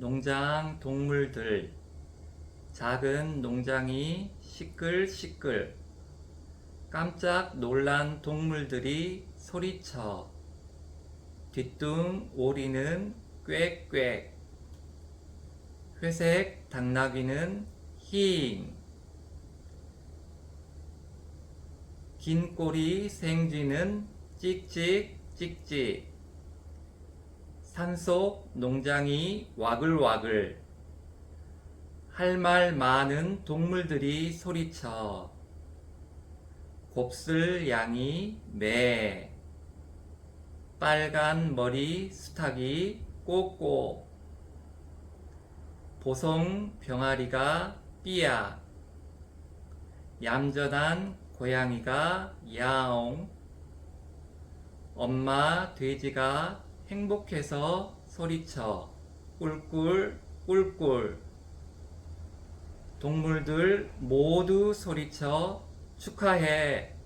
농장 동물들. 작은 농장이 시끌시끌. 깜짝 놀란 동물들이 소리쳐. 뒤뚱 오리는 꽥꽥. 회색 당나귀는 힝. 긴 꼬리 생쥐는 찍찍 찍찍 산속 농장이 와글와글. 할 말 많은 동물들이 소리쳐. 곱슬 양이 매. 빨간 머리 수탉이 꼬꼬. 보송 병아리가 삐약 얌전한 고양이가 야옹. 엄마 돼지가 행복해서 소리쳐. 꿀꿀 꿀꿀. 동물들 모두 소리쳐 축하해